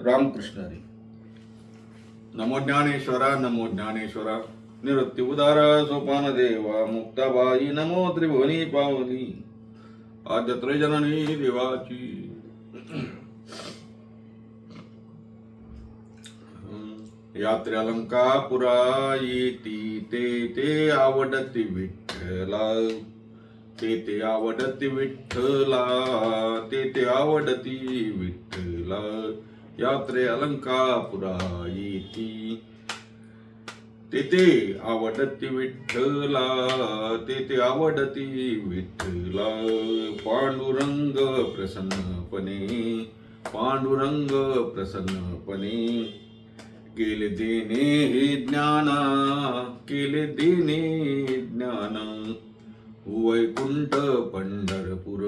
रामकृष्ण हरी। नमो ज्ञानेश्वरा नमो ज्ञानेश्वरा। निवृत्ती उदार सोपान देवा मुक्ताबाई नमो त्रिभुवनी पावनी। आद्य त्रयजननी देवाची यात्रे अलंकापुरा येती ते ते आवडती विठ्ठला ते ते आवडती विठ्ठला ते ते आवडती विठ्ठला यात्रे अलंकापुरा येती ते आवडती विठ्ठला तेथे आवडती विठ्ठला। पांडुरंग प्रसन्नपणे पांडुरंग प्रसन्नपणे। केले देणे हे ज्ञाना केले देणे ज्ञान। वैकुंठ पंढरपूर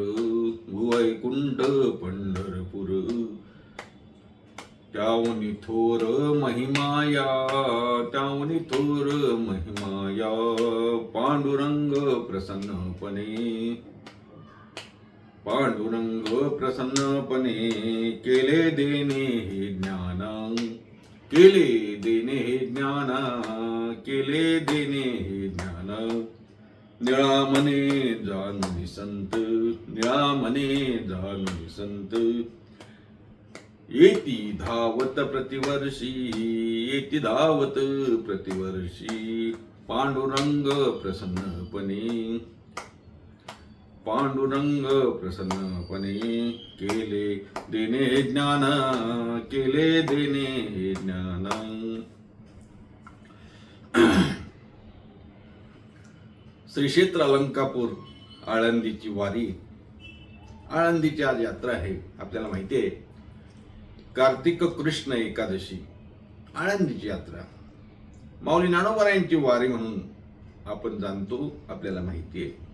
वैकुंठ पंढरपूर। त्यावनी थोर महिमाया त्यावनी थोर महिमाया पांडुरंग प्रसन्नपणे. पांडुरंग प्रसन्नपणे केले देणे हे ज्ञान केले देणे हे ज्ञान केले देणे हे ज्ञान. निळामने जाणून संत निळामने जाणून संत येती धावत प्रतिवर्षी येती धावत प्रतिवर्षी. पांडुरंग प्रसन्नपणे. पांडुरंग प्रसन्नपणे. केले देणे हे ज्ञान केले देणे हे ज्ञान. श्री क्षेत्र अलंकापूर आळंदीची वारी. आळंदीची आज यात्रा आहे आपल्याला माहिती आहे. कार्तिक कृष्ण एकादशी आळंदीची यात्रा. माऊली नानोबारायांची वारी म्हणून आपण जाणतो आपल्याला माहिती आहे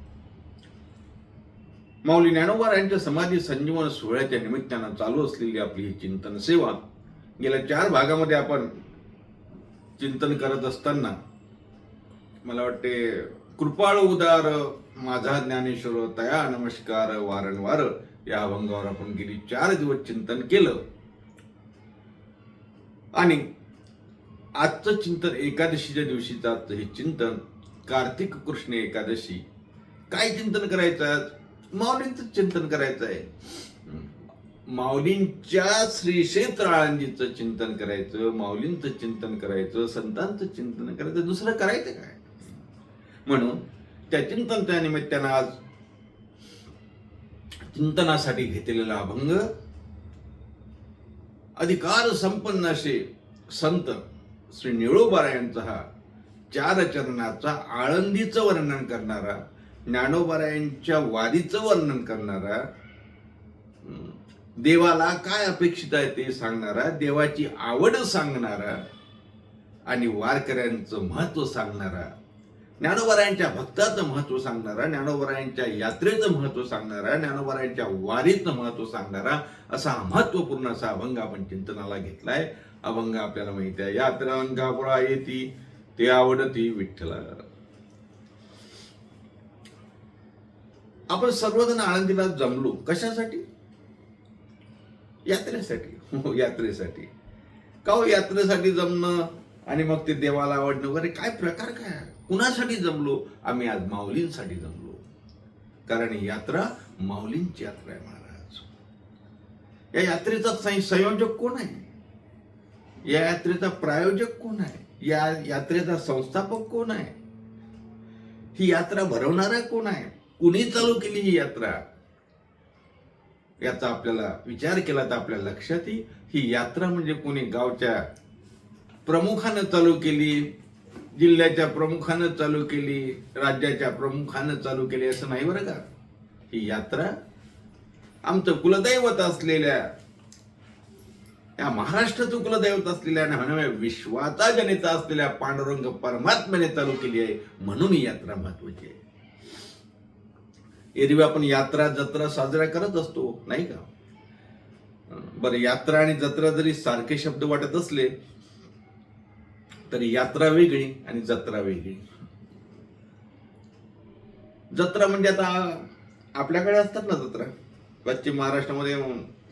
माऊली ज्ञानोबारायांच्या समाधी संजीवन सोहळ्याच्या निमित्तानं चालू असलेली आपली ही चिंतन सेवा गेल्या चार भागामध्ये आपण चिंतन करत असताना मला वाटते कृपाळ उदार माझा ज्ञानेश्वर तया नमस्कार वारंवार या अभंगावर आपण गेली चार दिवस चिंतन केलं. आणि आजचं चिंतन एकादशीच्या दिवशीचं आजचं हे चिंतन कार्तिक कृष्ण एकादशी. काय चिंतन करायचं आहे माऊलींचं चिंतन करायचं आहे. माऊलींच्या श्री आळंदीचं चिंतन करायचं माऊलींचं चिंतन करायचं संतांचं चिंतन करायचं दुसरं करायचं काय? म्हणून त्या चिंतन त्या निमित्तानं आज चिंतनासाठी घेतलेला अभंग अधिकार संपन्न असे संत श्री निळोबारा यांचा हा चार चरणाचा आळंदीचं वर्णन करणारा ज्ञानोबारा यांच्या वारीचं वर्णन करणारा देवाला काय अपेक्षित आहे ते सांगणारा देवाची आवड सांगणारा आणि वारकऱ्यांचं महत्त्व सांगणारा ज्ञानोबरायांच्या भक्ताचं महत्त्व सांगणारा ज्ञानोबरायांच्या यात्रेचं महत्त्व सांगणारा ज्ञानोबरायांच्या वारीचं महत्त्व सांगणारा असा महत्त्वपूर्ण असा अभंग आपण चिंतनाला घेतलाय. अभंग आपल्याला माहिती आहे. यात्रा अंगापुरा येती ते आवडती विठ्ठला. आपण सर्वजण आळंदीला जमलो. कशासाठी? यात्रेसाठी. हो यात्रेसाठी. का हो यात्रेसाठी जमणं? आणि मग ते देवाला आवडणं वगैरे? काय प्रकार काय? आहे? कुणासाठी जमलो? आम्ही आज माऊलींसाठी जमलो. कारण ही यात्रा माऊलींची यात्रा आहे महाराज. या यात्रेचा संयोजक कोण आहे? या यात्रेचा प्रायोजक कोण आहे? या यात्रेचा संस्थापक कोण आहे? ही यात्रा भरवणारा कोण आहे? कुणी चालू केली ही यात्रा? याचा आपल्याला विचार केला तर आपल्या लक्षात येईल. ही यात्रा म्हणजे कोणी गावच्या प्रमुखानं चालू केली जिल्ह्याच्या प्रमुखानं चालू केली राज्याच्या प्रमुखानं चालू केली असं नाही बरं का? ही यात्रा आमचं कुलदैवत असलेल्या या महाराष्ट्राचं कुलदैवत असलेल्या आणि विश्वाचा जनिता असलेल्या पांडुरंग परमात्म्याने चालू केली आहे म्हणून ही यात्रा महत्वाची आहे. एरवी आपण यात्रा जत्रा साजरा करत असतो नाही का? बरं यात्रा आणि जत्रा जरी सारखे शब्द वाटत असले तरी यात्रा वेगळी आणि जत्रा वेगळी. जत्रा म्हणजे आता आपल्याकडे असतात ना जत्रा. पश्चिम महाराष्ट्रामध्ये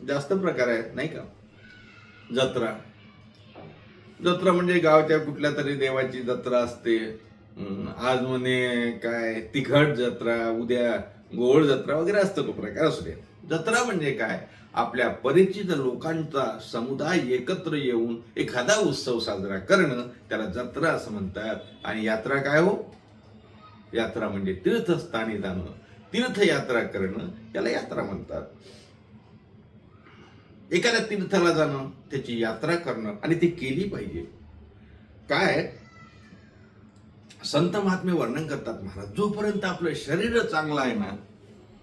जास्त प्रकार आहेत नाही का? जत्रा. जत्रा म्हणजे गावच्या कुठल्या तरी देवाची जत्रा असते. आज म्हणे काय तिखट जत्रा उद्या गोड जत्रा वगैरे असतो तो प्रकार असू दे. जत्रा म्हणजे काय? आपल्या परिचित लोकांचा समुदाय एकत्र येऊन एखादा उत्सव साजरा करणं त्याला जत्रा असं म्हणतात. आणि यात्रा काय हो? यात्रा म्हणजे तीर्थस्थानी जाणं. तीर्थयात्रा करणं त्याला यात्रा म्हणतात. एखाद्या तीर्थाला जाणं त्याची यात्रा करणं आणि ती केली पाहिजे. काय? संत महात्मे वर्णन करतात महाराज जोपर्यंत आपलं शरीर चांगलं आहे ना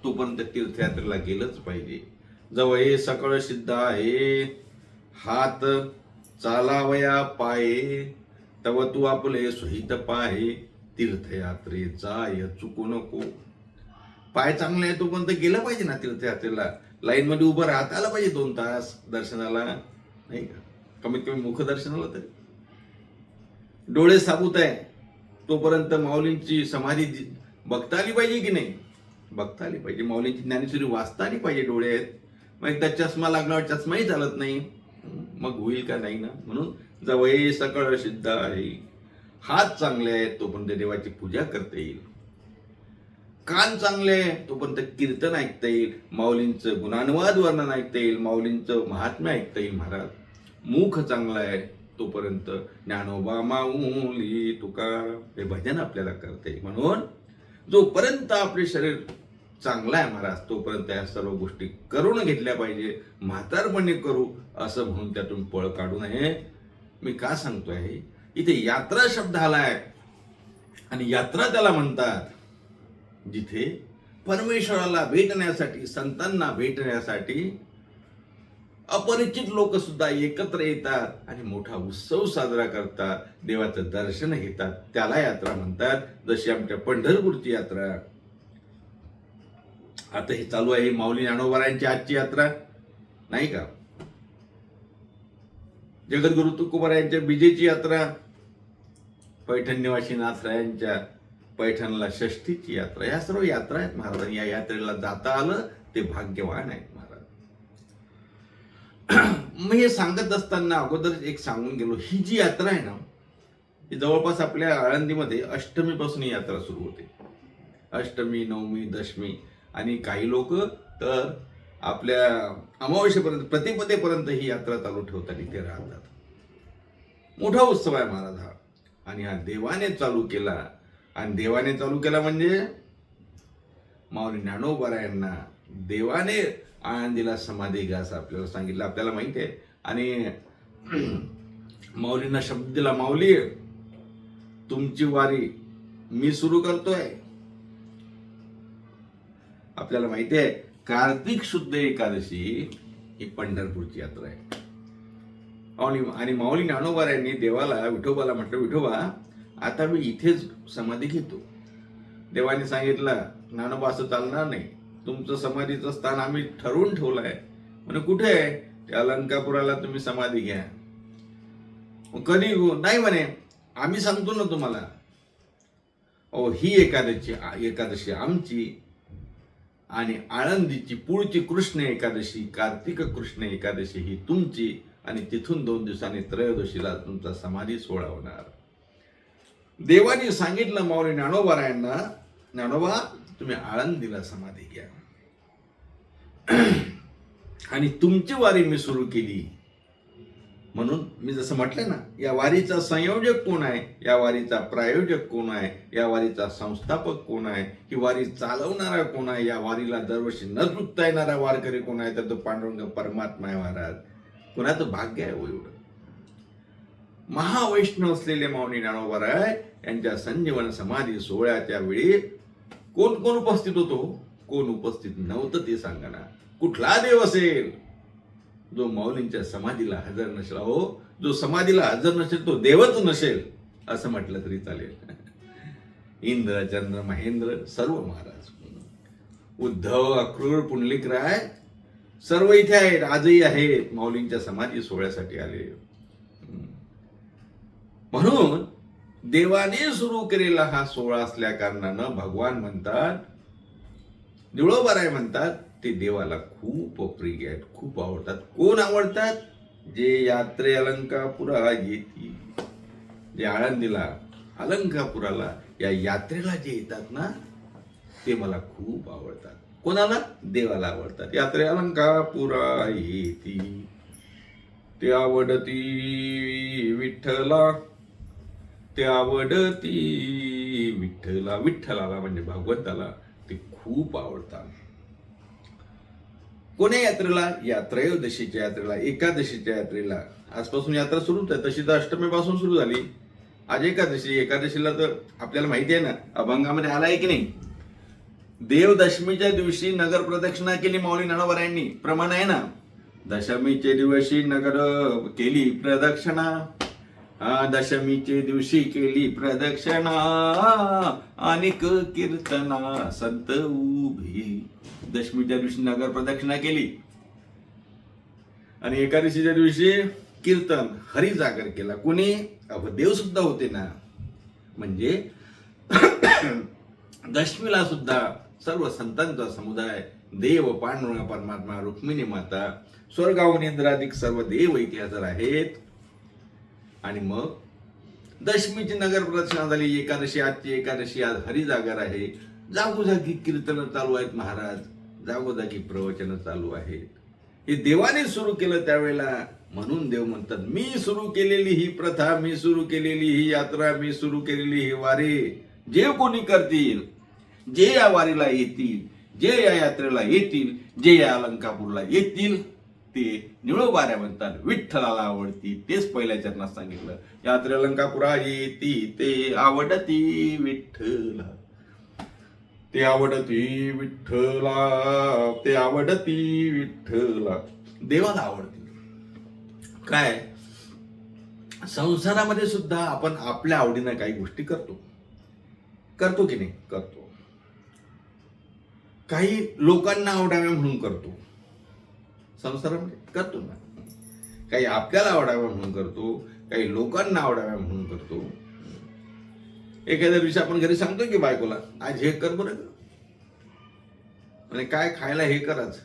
तोपर्यंत तीर्थयात्रेला गेलंच पाहिजे. जवळ हे सकळ सिद्ध आहे. हात चालावया पाये. तव तू आपले सोहित पाहे. तीर्थयात्रे जाय चुकू नको. पाय चांगले आहे तोपर्यंत गेलं पाहिजे ना तीर्थयात्रेला. लाईन मध्ये उभं राहता आलं पाहिजे दोन तास दर्शनाला. नाही का? कमीत कमी मुखदर्शनाला तरी. डोळे साबूत आहे तोपर्यंत माऊलींची समाधी जी- बघता आली पाहिजे की नाही? बघता आली पाहिजे. माऊलींची ज्ञानेश्वरी वाचता आली पाहिजे डोळे आहेत मग एकदा चष्मा लागल्यावर चष्माही चालत नाही. मग होईल का नाही ना? म्हणून जवळ सकळ सिद्ध आहे. हात चांगले आहेत तोपर्यंत देवाची पूजा करता येईल. कान चांगले आहे तोपर्यंत कीर्तन ऐकता येईल. माऊलींचं गुणानुवाद वर्णन ऐकता येईल. माऊलींचं महात्म्य ऐकता येईल महाराज. मुख चांगलं आहे तोपर्यंत ज्ञानोबा माऊली तुका. हे भजन आपल्याला करता येईल. म्हणून जोपर्यंत आपले शरीर चांगला आहे महाराज तोपर्यंत या सर्व गोष्टी करून घेतल्या पाहिजे. म्हातारपणे करू असं म्हणून त्यातून पळ काढू नये. मी का सांगतोय? इथे यात्रा शब्द आलाय. आणि यात्रा त्याला म्हणतात जिथे परमेश्वराला भेटण्यासाठी संतांना भेटण्यासाठी अपरिचित लोक सुद्धा एकत्र येतात आणि मोठा उत्सव साजरा करतात. देवाचं दर्शन घेतात. त्याला यात्रा म्हणतात. जशी आमच्या पंढरपूरची यात्रा. आता हे चालू आहे माऊली ज्ञानोबारायांची आजची यात्रा. नाही का? जगद्गुरु तुकोबार यांच्या यात्रा पैठण निवासी नाथरायांच्या पैठणला षष्ठीची यात्रा. या सर्व यात्रा आहेत महाराज या यात्रेला जाता आलं ते भाग्यवान आहेत महाराज. मग हे सांगत असताना अगोदर एक सांगून गेलो. ही जी यात्रा आहे ना ही जवळपास आपल्या आळंदीमध्ये अष्टमीपासून ही यात्रा सुरू होते. अष्टमी नवमी दशमी आणि काही लोक तर आपल्या अमावस्येपर्यंत प्रतिपदेपर्यंत ही यात्रा चालू ठेवतात इथे राहतात. मोठा उत्सव आहे महाराज हा. आणि हा देवाने चालू केला. आणि देवाने चालू केला म्हणजे माऊली ज्ञानोबा यांना देवाने आनंदीला समाधी घास आपल्याला सांगितलं. आपल्याला माहिती आहे. आणि माऊलींना शब्द दिला माऊली तुमची वारी मी सुरू करतोय. आपल्याला माहिती आहे कार्तिक शुद्ध एकादशी ही पंढरपूरची यात्रा आहे. आणि आणि माऊली नानोबार यांनी देवाला विठोबाला म्हटलं विठोबा आता मी इथेच समाधी घेतो. देवाने सांगितलं नानोबा असं चालणार नाही. तुमचं समाधीचं स्थान आम्ही ठरवून ठेवलं आहे म्हणून कुठे आहे? त्या अलंकापुराला तुम्ही समाधी घ्या. कधी? नाही म्हणे आम्ही सांगतो ना तुम्हाला. ओ ही एकादशी एकादशी आमची आणि आळंदीची पुढची कृष्ण एकादशी कार्तिक कृष्ण एकादशी ही तुमची आणि तिथून दोन दिवसांनी त्रयोदशीला तुमचा समाधी सोहळा होणार. देवाने सांगितलं माऊली ज्ञानोबारायांना ज्ञानोबा तुम्ही आळंदीला समाधी घ्या. आणि तुमची वारी मी सुरू केली. म्हणून मी जसं म्हटलं ना या वारीचा संयोजक कोण आहे? या वारीचा प्रायोजक कोण आहे? या वारीचा संस्थापक कोण आहे? ही वारी चालवणारा कोण आहे? या वारीला दरवर्षी न चुकता येणारा वारकरी कोण आहे? तर तो पांडुरंग परमात्मा आहे महाराज. कोणाचं भाग्य आहे हो एवढं? महावैष्णव असलेले माऊली ज्ञानोबाराय यांच्या संजीवन समाधी सोहळ्याच्या वेळी कोण कोण उपस्थित होतो? कोण उपस्थित नव्हतं ते सांगा ना कुठला देव असेल? जो माऊलींच्या समाधीला हजर नसेल हो जो समाधीला हजर नसेल तो देवच नसेल असं म्हटलं तरी चालेल. इंद्र चंद्र महेंद्र सर्व महाराज. उद्धव अक्रूर पुंडलिक राय सर्व इथे आहेत आजही आहेत माऊलींच्या समाधी सोहळ्यासाठी आले. म्हणून देवाने सुरू केलेला हा सोहळा असल्या कारणानं भगवान म्हणतात निळोबाराय म्हणतात ते देवाला खूप प्रिय आहेत खूप आवडतात. कोण आवडतात? जे यात्रे अलंकापुरा येती जे आळंदीला अलंकापुराला या यात्रेला जे येतात ना ते मला खूप आवडतात. कोणाला? देवाला आवडतात. यात्रे अलंकापुरा येती ते आवडती विठ्ठला ते आवडती विठ्ठला. विठ्ठलाला म्हणजे भगवंताला ते खूप आवडतात. कोण्या यात्रेला? या त्रयोदशीच्या यात्रेला एकादशीच्या यात्रेला. आजपासून यात्रा सुरूच आहे. तशी तर अष्टमीपासून सुरू झाली. आज एकादशी एकादशीला तर आपल्याला माहिती आहे ना अभंगामध्ये आला आहे की नाही? देवदशमीच्या दिवशी नगर प्रदक्षिणा केली माऊली नाणोबरायांनी प्रमाण आहे ना? दशमीच्या दिवशी नगर केली प्रदक्षिणा. दशमीचे दिवशी केली प्रदक्षिणा अनेक कीर्तना. संत उभी. दशमीच्या दिवशी नगर प्रदक्षिणा केली. आणि एकादशीच्या दिवशी कीर्तन हरी जागर केला. कोणी? अवदेव देव सुद्धा होते ना. म्हणजे दशमीला सुद्धा सर्व संतांचा समुदाय देव पांडुरंग परमात्मा रुक्मिणी माता स्वर्गाहून इंद्राधिक सर्व देव इतिहास आहेत. आणि मग दशमीची नगर प्रदक्षिणा झाली एकादशी आजची एकादशी आज हरिजागर आहे. जागोजागी कीर्तन चालू आहेत महाराज. जागोजागी प्रवचन चालू आहेत. हे देवाने सुरू केलं त्यावेळेला म्हणून देव म्हणतात मी सुरू केलेली ही प्रथा मी सुरू केलेली ही यात्रा मी सुरू केलेली ही वारी जे कोणी करतील जे या वारीला येतील जे या यात्रेला येतील जे या अलंकापूरला येतील ते निळोबाऱ्या म्हणतात. विठ्ठलाला आवडती. तेच पहिल्या चरणात सांगितलं. यात्रे अलंकापुरा येती ते आवडती विठ्ठला. ते आवडती विठ्ठला. ते आवडती विठ्ठला. देवाला आवडते. काय? संसारामध्ये सुद्धा आपण आपल्या आवडीनं काही गोष्टी करतो. करतो की नाही? करतो. काही लोकांना आवडाव्या म्हणून करतो. संसारामध्ये करतो ना. काही आपल्याला आवडाव्या म्हणून करतो काही लोकांना आवडाव्या म्हणून करतो. एखाद्या दिवशी आपण घरी सांगतो की बायकोला आज हे कर बरं का. म्हणजे काय खायला हे कराच.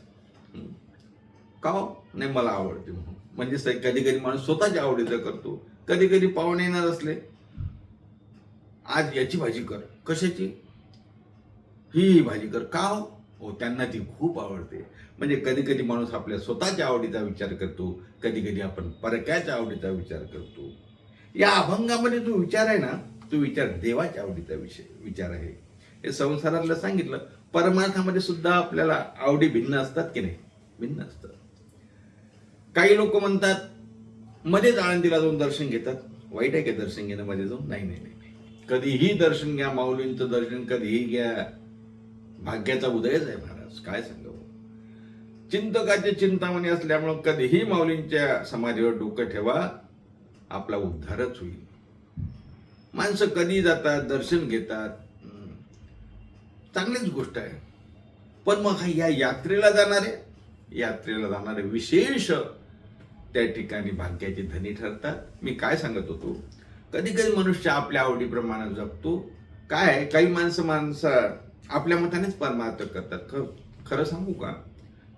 का हो? नाही मला आवडते म्हणून. म्हणजे कधी कधी माणूस स्वतःच्या आवडीचं करतो. कधी कधी पाहुणे येणार असले आज याची भाजी कर. कशाची? ही ही भाजी कर. का हो? हो त्यांना ती खूप आवडते. म्हणजे कधी कधी माणूस आपल्या स्वतःच्या आवडीचा विचार करतो कधी कधी आपण परक्याच्या आवडीचा विचार करतो. या अभंगामध्ये जो विचार आहे ना तो विचार देवाच्या आवडीचा विषय विचार आहे. हे संसारातलं सांगितलं परमार्थामध्ये सुद्धा आपल्याला आवडी भिन्न असतात की नाही? भिन्न असतात. काही लोक म्हणतात मध्येच आळंदीला जाऊन दर्शन घेतात. वाईट आहे का दर्शन घेणं मध्ये जाऊन नाही नाही नाही नाही. कधीही दर्शन घ्या माऊलींचं दर्शन कधीही घ्या. भाग्याचा उदयच आहे महाराज काय सांगावं चिंतकाचे चिंतामणी असल्यामुळं कधीही माऊलींच्या समाधीवर डोकं ठेवा आपला उद्धारच होईल. माणसं कधी जातात दर्शन घेतात चांगलीच गोष्ट आहे. पण मग हा या यात्रेला जाणारे यात्रेला जाणारे विशेष त्या ठिकाणी भाग्याचे धनी ठरतात. मी काय सांगत होतो? कधी कधी मनुष्य आपल्या आवडीप्रमाणे जगतो. काय काही माणसं माणसं आपल्या मतानेच परमार्थ करतात. खर खरं सांगू का?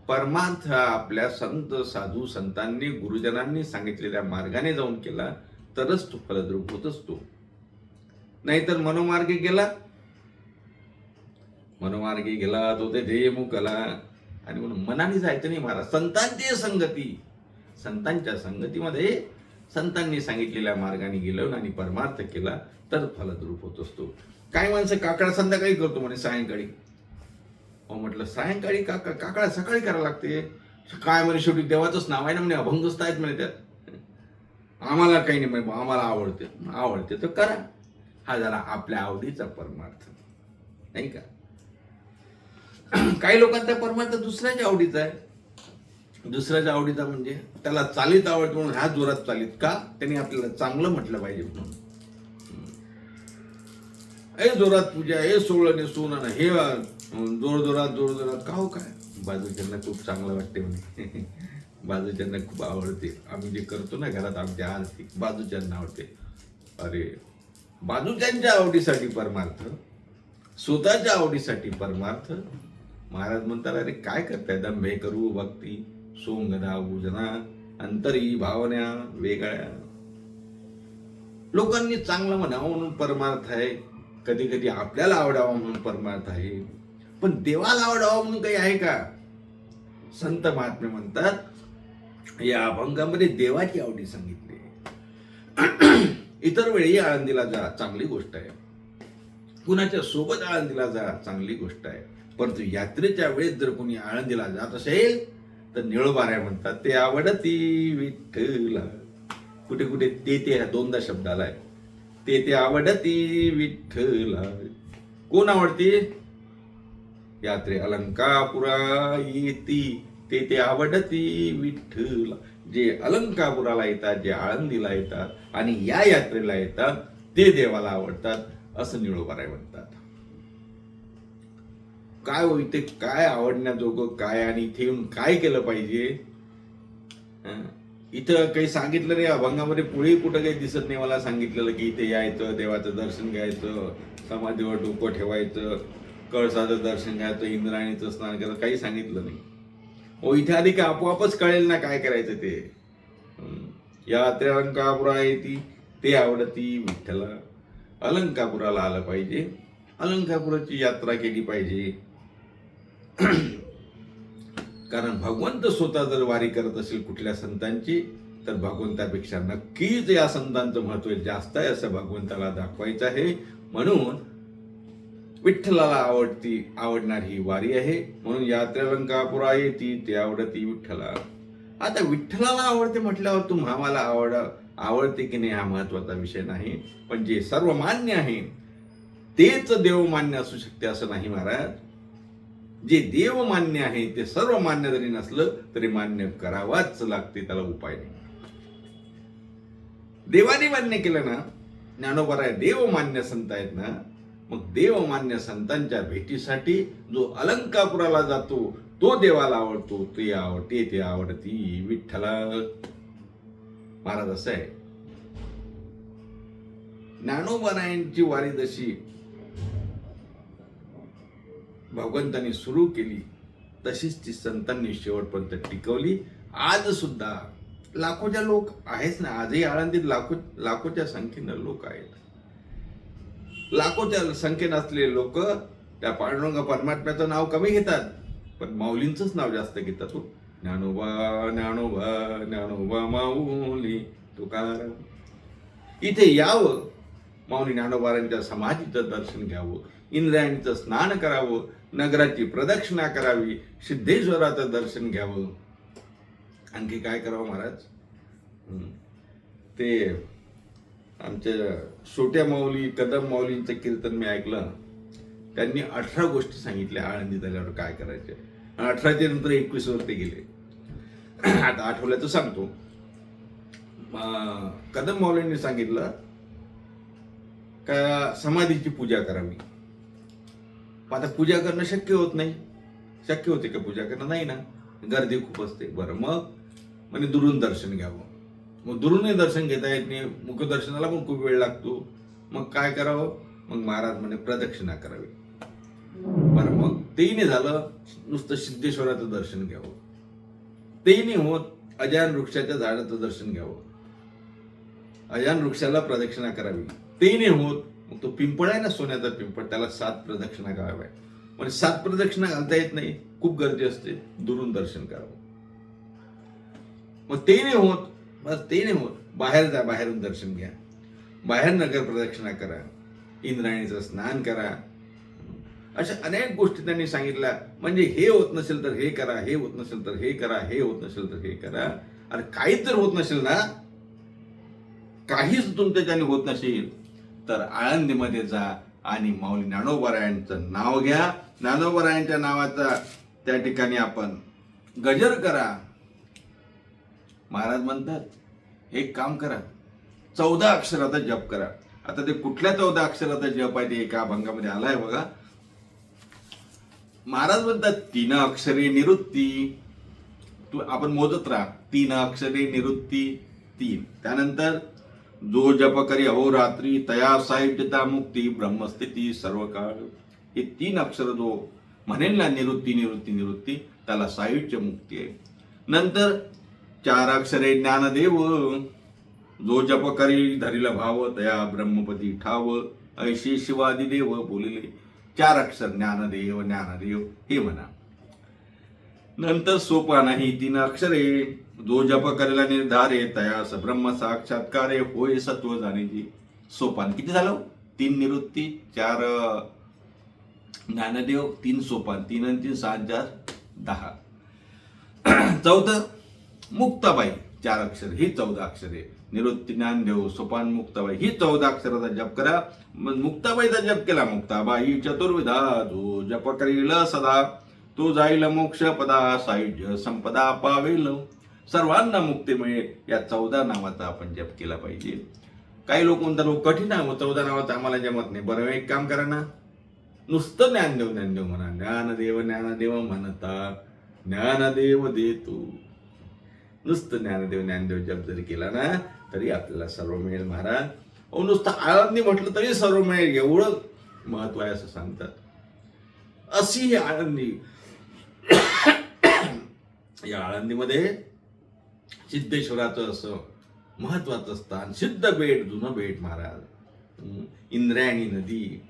परमार्थ हा आपल्या संत साधू संतांनी गुरुजनांनी सांगितलेल्या मार्गाने जाऊन केला तरच तो फलद्रूप होत असतो. नाहीतर मनोमार्गे गेला. मनोमार्गे गेला तो ते ध्येय मुकला. आणि म्हणून मनाने जायचं नाही महाराज. संतांची संगती. संतांच्या संगतीमध्ये संतांनी सांगितलेल्या मार्गाने गेलं आणि परमार्थ केला तर फलद्रूप होत असतो. काय माणसं काकडा संध्याकाळी करतो म्हणे सायंकाळी? अहो म्हटलं सायंकाळी काका काकडा सकाळी करावं लागते. काय म्हणे शेवटी देवाचंच नाव आहे ना म्हणे अभंगच आहेत म्हणे त्यात. आम्हाला काही नाही म्हणे आम्हाला आवडते. आवडते तर करा. हा जरा आपल्या आवडीचा परमार्थ. नाही का? काही लोकांचा परमार्थ दुसऱ्याच्या आवडीचा आहे. दुसऱ्याच्या आवडीचा म्हणजे त्याला चालीत आवडतो म्हणून ह्या जोरात चालीत का? त्यांनी आपल्याला चांगलं म्हटलं पाहिजे म्हणून. ए जोरात पूजा हे सोहळं ने आणि हे अं, जोर जोरात जोर जोरात का हो काय? बाजूच्यांना खूप चांगलं वाटते म्हणे. बाजूच्यांना खूप आवडते. आम्ही जे करतो ना घरात आमच्या आरती बाजूच्यांना आवडते. अरे बाजूच्यांच्या आवडीसाठी परमार्थ स्वतःच्या आवडीसाठी परमार्थ. महाराज म्हणतात अरे काय करताय? दंभे करू भक्ती सोंगदा दाऊ अंतरी भावना वेगळ्या. लोकांनी चांगलं म्हणावं म्हणून परमार्थ आहे. कधी कधी आपल्याला आवडावा म्हणून परमार्थ आहे. पण देवाला आवडावा म्हणून काही आहे का? संत महात्मे म्हणतात या अभंगामध्ये देवाची आवडी सांगितली इतर वेळी आळंदीला जा चांगली गोष्ट आहे. कुणाच्या सोबत आळंदीला जा चांगली गोष्ट आहे. परंतु यात्रेच्या वेळेस जर कोणी आळंदीला जात असेल तर निळबाऱ्या म्हणतात ते आवडती विठ्ठला. कुठे कुठे ते ते दोनदा शब्द आलाय ते ते आवडती विठ्ठला कोण आवडती? यात्रे अलंकापुरा येती ते ते आवडती विठ्ठला. जे अलंकापुराला येतात जे आळंदीला येतात आणि या यात्रेला येतात ते देवाला आवडतात असं निळोबाराय म्हणतात. काय होईल ते काय आवडण्याजोगं काय आणि इथे येऊन काय केलं पाहिजे? इथं काही सांगितलं नाही अभंगामध्ये पुढे कुठं काही दिसत नाही. मला सांगितलेलं की इथे यायचं देवाचं दर्शन घ्यायचं समाधीवर डोकं ठेवायचं कळसाचं दर्शन घ्यायचं इंद्राणीचं स्नान करायचं काही सांगितलं नाही. हो इथे आधी का आपोआपच कळेल ना काय करायचं ते. या यात्रे अलंकापुरा येते ते आवडती विठ्ठला. अलंकापुराला आलं पाहिजे. अलंकापुराची यात्रा केली पाहिजे. कारण भगवंत स्वतः जर वारी करत असेल कुठल्या संतांची तर भगवंतापेक्षा नक्कीच या संतांचं महत्त्व जास्त आहे असं भगवंताला दाखवायचं आहे. म्हणून विठ्ठलाला आवडती आवडणारी ही वारी आहे. म्हणून यात्रेलंकापुरा येती ते आवडती विठ्ठला. आता विठ्ठलाला आवडते म्हटल्यावर तुम्हा मला आवड आवडते की नाही हा महत्त्वाचा विषय नाही. पण जे सर्व मान्य आहे तेच देव मान्य असू शकते असं नाही महाराज. जे देव मान्य आहे ते सर्व मान्य जरी नसलं तरी मान्य करावाच लागते त्याला उपाय नाही. देवाने मान्य केलं ना ज्ञानोबराय देव मान्य संत आहेत ना मग देव मान्य संतांच्या भेटीसाठी जो अलंकापुराला जातो तो देवाला आवडतो ते आवडते ते आवडती विठ्ठला. महाराज असं आहे. ज्ञानोबरायांची वारी जशी भगवंतांनी सुरू केली तशीच ती संतांनी शेवटपर्यंत टिकवली. आज सुद्धा लाखोच्या लोक आहेच ना आजही आळंदीत लाखो लाखोच्या संख्येनं लोक आहेत. लाखोच्या संख्येनं असलेले लोक त्या पांडुरंग परमात्म्याचं नाव कमी घेतात पण माऊलींचंच नाव जास्त घेतात हो. ज्ञानोबा ज्ञानोबा ज्ञानोबा माऊली तुकाराम. इथे यावं माऊली ज्ञानोबारांच्या समाधीचं दर्शन घ्यावं इंद्रायणीचं स्नान करावं नगराची प्रदक्षिणा करावी सिद्धेश्वराचं दर्शन घ्यावं. आणखी काय करावं महाराज? ते आमच्या छोट्या माऊली कदम माऊलींचं कीर्तन मी ऐकलं. त्यांनी अठरा गोष्टी सांगितल्या आळंदी झाल्यावर काय करायचे. अठराच्या नंतर एकवीस वर ते गेले. आता आठवल्याचं सांगतो. कदम माऊलींनी सांगितलं का समाधीची पूजा करावी आता पूजा करणं शक्य होत नाही. शक्य होते का पूजा करणं? नाही ना. गर्दी खूप असते. बरं मग? म्हणजे दुरून दर्शन घ्यावं. मग दुरूनही दर्शन घेता येत नाही. मुखदर्शनाला पण खूप वेळ लागतो. मग काय करावं? मग महाराज म्हणे प्रदक्षिणा करावी. बरं मग? तेही नाही झालं. नुसतं सिद्धेश्वराचं दर्शन घ्यावं. तेही नाही होत. अजान वृक्षाच्या झाडाचं दर्शन घ्यावं. अजान वृक्षाला प्रदक्षिणा करावी. ते नाही होत. मग तो पिंपळ आहे ना सोन्याचा पिंपळ त्याला सात प्रदक्षिणा कराव्या म्हणजे सात प्रदक्षिणा घालता येत नाही खूप गर्दी असते दुरून दर्शन करावं. मग ते नाही होत. बस ते नाही होत. बाहेर जा बाहेरून दर्शन घ्या. बाहेर नगर प्रदक्षिणा करा. इंद्रायणीचं स्नान करा. अशा अनेक गोष्टी त्यांनी सांगितल्या. म्हणजे हे होत नसेल तर हे करा हे होत नसेल तर हे करा हे होत नसेल तर हे करा. अरे काहीच जर होत नसेल ना. काहीच तुमच्या त्याने होत नसेल. तर आळंदीमध्ये जा आणि माऊली ज्ञानोबरायांचं नाव घ्या. ज्ञानोबरायांच्या नावाचा त्या ठिकाणी आपण गजर करा. महाराज म्हणतात एक काम करा. चौदा अक्षराचा जप करा. आता ते कुठल्या चौदा अक्षराचा जप आहे ते एका अभंगामध्ये आलाय बघा. महाराज म्हणतात तीन अक्षरे निवृत्ती. तू आपण मोजत राहा. तीन अक्षरे निवृत्ती तीन. त्यानंतर जो जप करी अहोरात्री तया साहित्यता मुक्ती ब्रह्मस्थिती सर्व काळ हे तीन अक्षर जो म्हणेल ना निवृत्ती निवृत्ती निवृत्ती त्याला साहित्य मुक्ती आहे. नंतर चार अक्षरे ज्ञानदेव. जो जप करी धरिला भाव तया ब्रह्मपती ठाव. ऐशी शिवादी देव बोलिले चार अक्षर ज्ञानदेव ज्ञानदेव हे म्हणा. नंतर सोपा नाही तीन अक्षरे जो जप करेला निर्धारे तयास ब्रह्म साक्षात्कारे होय सत्व जाणीची सोपान. किती झालं? तीन निवृत्ती चार ज्ञानदेव तीन सोपान. तीन आणि तीन सहा चार दहा. चौथं मुक्ताबाई. चार अक्षर. ही चौदा अक्षरे निवृत्ती ज्ञानदेव सोपान मुक्ताबाई. ही चौदा अक्षराचा जप करा. मग मुक्ताबाईचा जप केला मुक्ताबाई. चतुर्विधा जो जप करील सदा. तो जाईल मोक्ष पदा सायुज्य संपदा पावेल. सर्वांना मुक्ती मिळेल. या चौदा नावाचा आपण जप केला पाहिजे. काही लोक म्हणतात "हो, कठीण आहे हो, चौदा नावाचं आम्हाला जमत नाही. बरं एक काम करा ना. नुसतं ज्ञानदेव ज्ञानदेव म्हणा. ज्ञानदेव ज्ञानदेव म्हणता ज्ञानदेव दे तू नुसतं ज्ञानदेव ज्ञानदेव जप जरी केला ना तरी आपल्याला सर्व मिळेल महाराज. अहो नुसतं आळंदी म्हटलं तरी सर्व मिळेल. एवढं महत्त्व आहे असं सांगतात. अशी ही आळंदी. या आळंदीमध्ये सिद्धेश्वराचं असं महत्वाचं स्थान सिद्ध बेट जुनं बेट महाराज. इंद्रायणी नदी.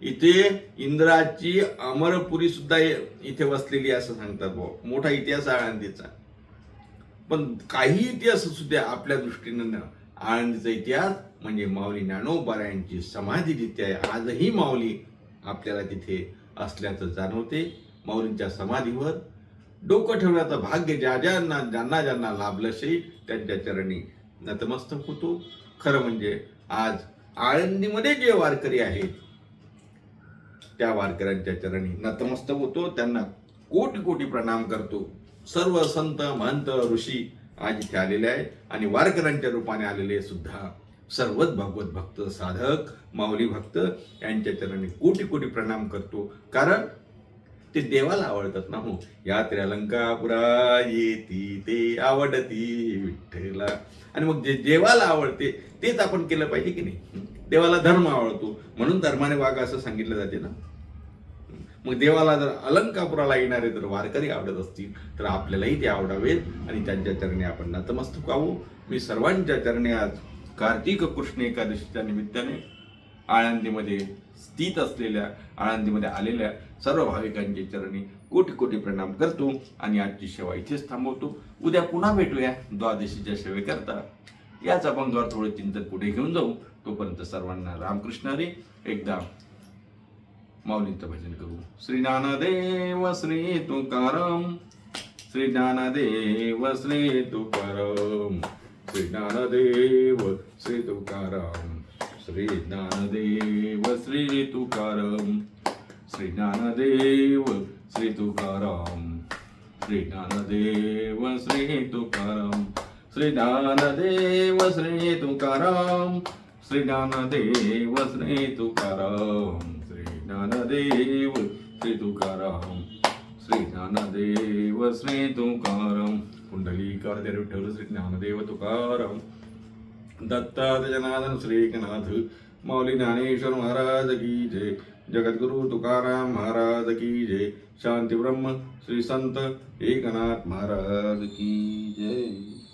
इथे इंद्राची अमरपुरी सुद्धा इथे वसलेली असं सांगतात भाऊ मोठा इतिहास आहे आळंदीचा. पण काही इतिहास असू द्या आपल्या दृष्टीनं न- आळंदीचा इतिहास म्हणजे माऊली ज्ञानोबारायांची समाधी जिथे आहे. आजही माऊली आपल्याला तिथे असल्याचं जाणवते. माऊलींच्या समाधीवर डोकं ठेवण्याचं भाग्य ज्या ज्यांना ज्यांना ज्यांना लाभलं शे त्यांच्या चरणी नतमस्तक होतो. खरं म्हणजे आज आळंदीमध्ये जे वारकरी आहेत त्या वारकऱ्यांच्या चरणी नतमस्तक होतो. त्यांना कोटी कोटी प्रणाम करतो. सर्व संत महंत ऋषी आज इथे आलेले आहेत आणि वारकऱ्यांच्या रूपाने आलेले सुद्धा सर्वच भगवत भक्त साधक माऊली भक्त यांच्या चरणी कोटी कोटी प्रणाम करतो. कारण ते देवाला आवडतात ना हो. या त्र्यलंकापुरा येती ते आवडती विठ्ठला. आणि मग जे देवाला आवडते तेच आपण केलं पाहिजे की नाही? देवाला धर्म आवडतो. म्हणून धर्माने वागा असं सांगितलं जाते ना. मग देवाला जर अलंकापुराला येणारे जर वारकरी आवडत असतील तर आपल्यालाही ते आवडावेत आणि त्यांच्या चरणी आपण नतमस्तक व्हावं. मी सर्वांच्या चरणी आज कार्तिक कृष्ण एकादशीच्या निमित्ताने आळंदीमध्ये स्थित असलेल्या आळंदीमध्ये आलेल्या सर्व भाविकांच्या चरणी कोटी कोटी प्रणाम करतो आणि आजची सेवा इथेच थांबवतो. उद्या पुन्हा भेटूया द्वादशीच्या सेवेकरता. याच अभंगावर थोडं चिंतन पुढे घेऊन जाऊ. तोपर्यंत सर्वांना रामकृष्ण हरी. एकदा माऊलींचं भजन करू. श्री ज्ञानदेव श्री तुकाराम. श्री ज्ञानदेव श्री तुकाराम. श्री ज्ञानदेव श्री तुकाराम. श्री ज्ञानदेव श्री तुकाराम श्री ज्ञानदेव श्री तुकाराम श्री ज्ञानदेव श्री तुकाराम श्री ज्ञानदेव श्री तुकाराम श्री ज्ञानदेव श्री तुकाराम श्री ज्ञानदेव श्री तुकाराम श्री ज्ञानदेव श्री तुकाराम पुंडलीकार विठ्ठल श्री ज्ञानदेव तुकाराम। दत्तात्रय जनार्दन श्रीकनाथ माऊली ज्ञानेश्वर महाराज की जय। जगद्गुरु तुकाराम महाराज की जय। शांती ब्रह्म श्री संत एकनाथ महाराज की जय।